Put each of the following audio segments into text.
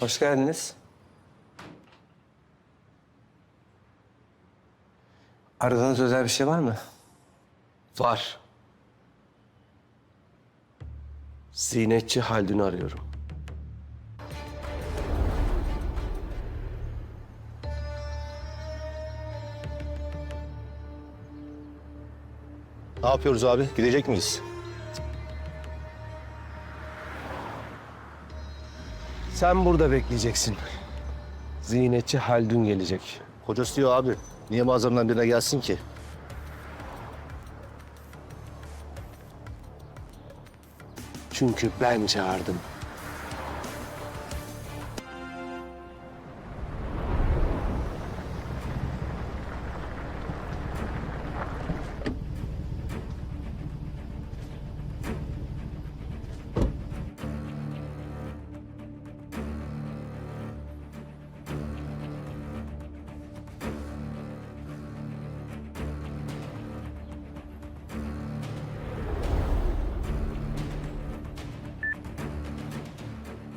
Hoş geldiniz. Aradığınız özel bir şey var mı? Var. Zinetçi Haldun'u arıyorum. Ne yapıyoruz abi? Gidecek miyiz? Sen burada bekleyeceksin. Zinetçi Haldun gelecek. Kocası diyor abi. Niye mağazamdan birine gelsin ki? Çünkü ben çağırdım.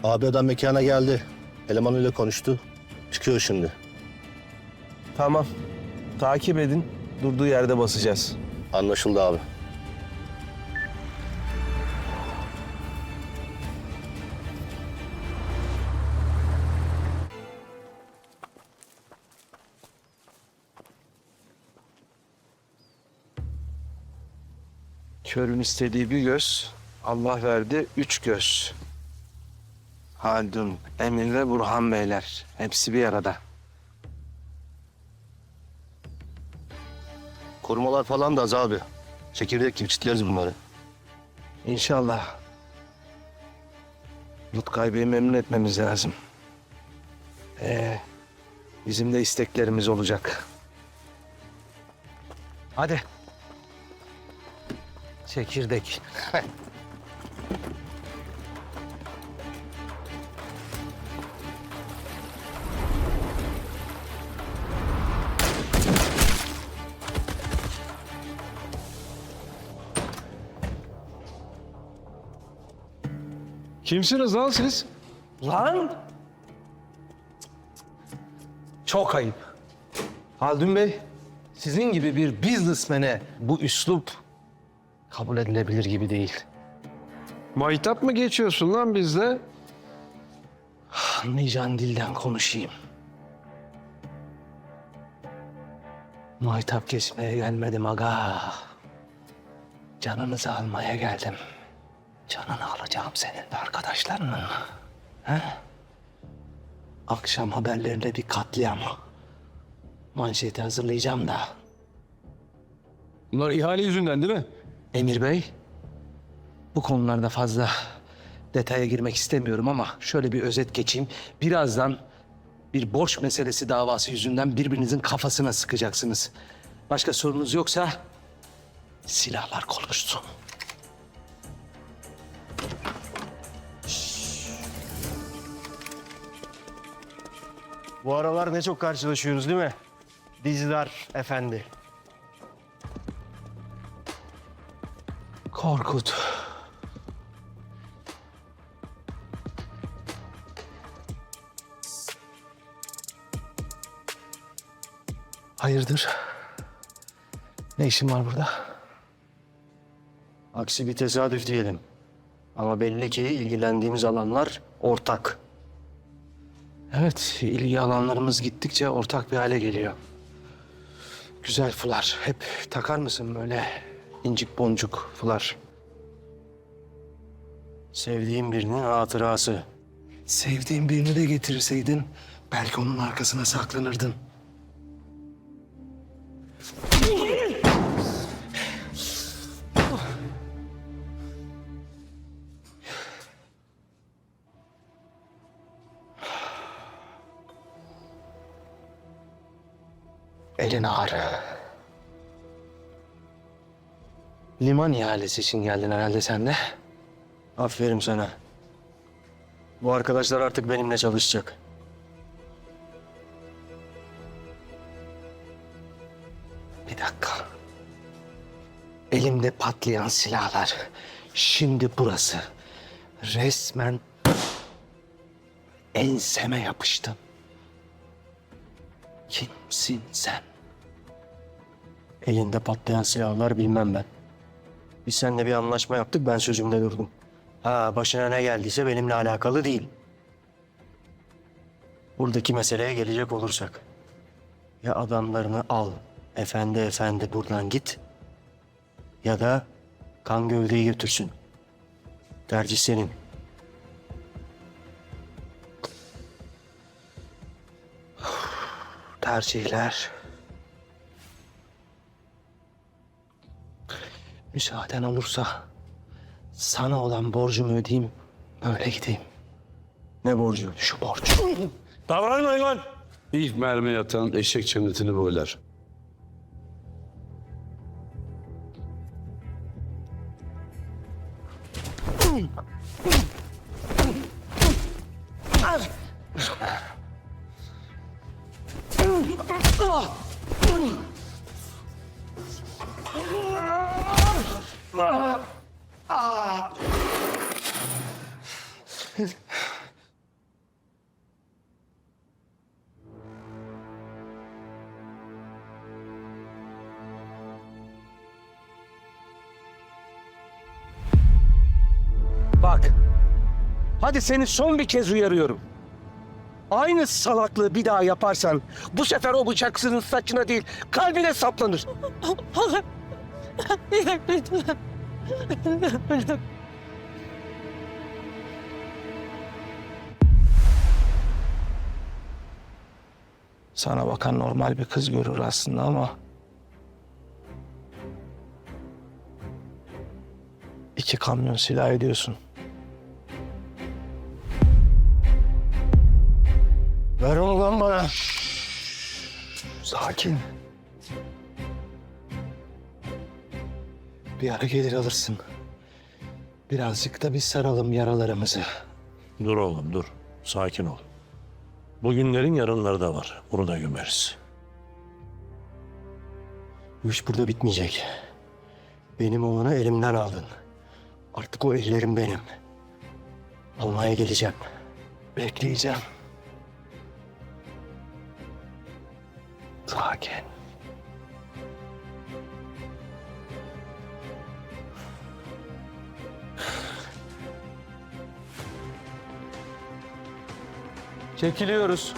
Abi adam mekana geldi. Elemanıyla konuştu. Çıkıyor şimdi. Tamam. Takip edin. Durduğu yerde basacağız. Anlaşıldı abi. Körün istediği bir göz, Allah verdi üç göz. Haldun, Emir ve Burhan Beyler. Hepsi bir arada. Korumalar falan da az abi. Çekirdek gibi çitleriz bunları. İnşallah. Lutkay Bey'i memnun etmemiz lazım. Ee, bizim de isteklerimiz olacak. Hadi. Çekirdek. Kimsiniz lan siz? Lan! Çok ayıp. Haldun Bey, sizin gibi bir businessman'e bu üslup kabul edilebilir gibi değil. Maytap mı geçiyorsun lan bizle? Anlayacağın dilden konuşayım. Muhatap kesmeye gelmedim aga. Canınızı almaya geldim. Canını alacağım senin de arkadaşlarının. He? Akşam haberlerinde bir katliam. Manşeti hazırlayacağım da. Bunlar ihale yüzünden değil mi? Emir Bey, bu konularda fazla detaya girmek istemiyorum ama şöyle bir özet geçeyim. Birazdan bir borç meselesi davası yüzünden birbirinizin kafasına sıkacaksınız. Başka sorunuz yoksa silahlar konuşsun. Bu aralar ne çok karşılaşıyoruz değil mi? Diziler efendi. Korkut. Hayırdır? Ne işin var burada? Aksi bir tesadüf diyelim. Ama belli ki ilgilendiğimiz alanlar ortak. Evet, ilgi alanlarımız gittikçe ortak bir hale geliyor. Güzel fular. Hep takar mısın böyle incik boncuk fular? Sevdiğim birinin hatırası. Sevdiğin birini de getirseydin belki onun arkasına saklanırdın. Elin ağrı. Liman ihalesi için geldin herhalde sen de. Aferin sana. Bu arkadaşlar artık benimle çalışacak. Bir dakika. Elimde patlayan silahlar. Şimdi burası. Resmen enseme yapıştın. Kimsin sen? Elinde patlayan silahlar bilmem ben. Biz seninle bir anlaşma yaptık ben sözümde durdum. Ha başına ne geldiyse benimle alakalı değil. Buradaki meseleye gelecek olursak. Ya adamlarını al, efendi efendi buradan git. Ya da kan gövdeyi götürsün. Tercih senin. Tercihler. Müsaaden olursa sana olan borcumu ödeyeyim, öyle gideyim. Ne borcu? Şu borç. Davranmayın lan. İlk mermi yatan eşek cennetini boylar. Bak. Hadi seni son bir kez uyarıyorum. Aynı salaklığı bir daha yaparsan bu sefer o bıçak senin saçına değil kalbine saplanır. Sana bakan normal bir kız görür aslında ama... iki kamyon silah ediyorsun. Ver onu lan bana. Sakin. Bir ara gelir alırsın. Birazcık da bir saralım yaralarımızı. Dur oğlum dur. Sakin ol. Bugünlerin yarınları da var. Bunu da gömeriz. Bu iş burada bitmeyecek. Benim oğlanı elimden aldın. Artık o ellerim benim. Almaya geleceğim. Bekleyeceğim. Sakin. Çekiliyoruz.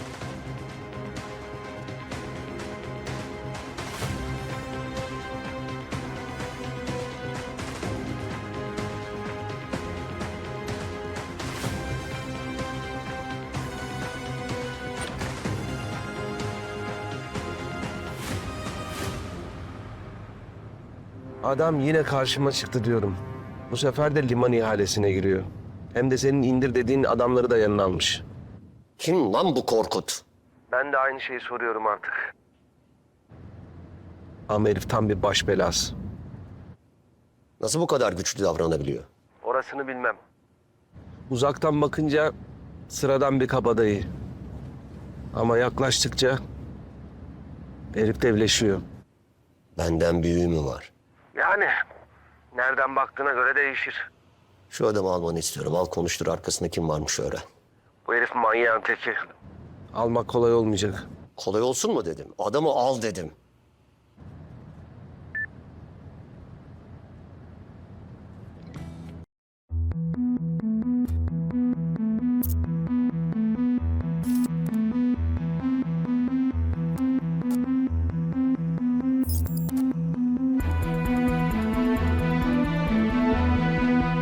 Adam yine karşıma çıktı diyorum. Bu sefer de liman ihalesine giriyor. Hem de senin indir dediğin adamları da yanına almış. Kim lan bu Korkut? Ben de aynı şeyi soruyorum artık. Ama herif tam bir baş belası. Nasıl bu kadar güçlü davranabiliyor? Orasını bilmem. Uzaktan bakınca sıradan bir kabadayı. Ama yaklaştıkça herif devleşiyor. Benden büyüğü mü var? Yani nereden baktığına göre değişir. Şu adamı almanı istiyorum. Al konuştur arkasında kim varmış öğren. Bu herif manyağın teki. Almak kolay olmayacak. Kolay olsun mu dedim. Adamı al dedim.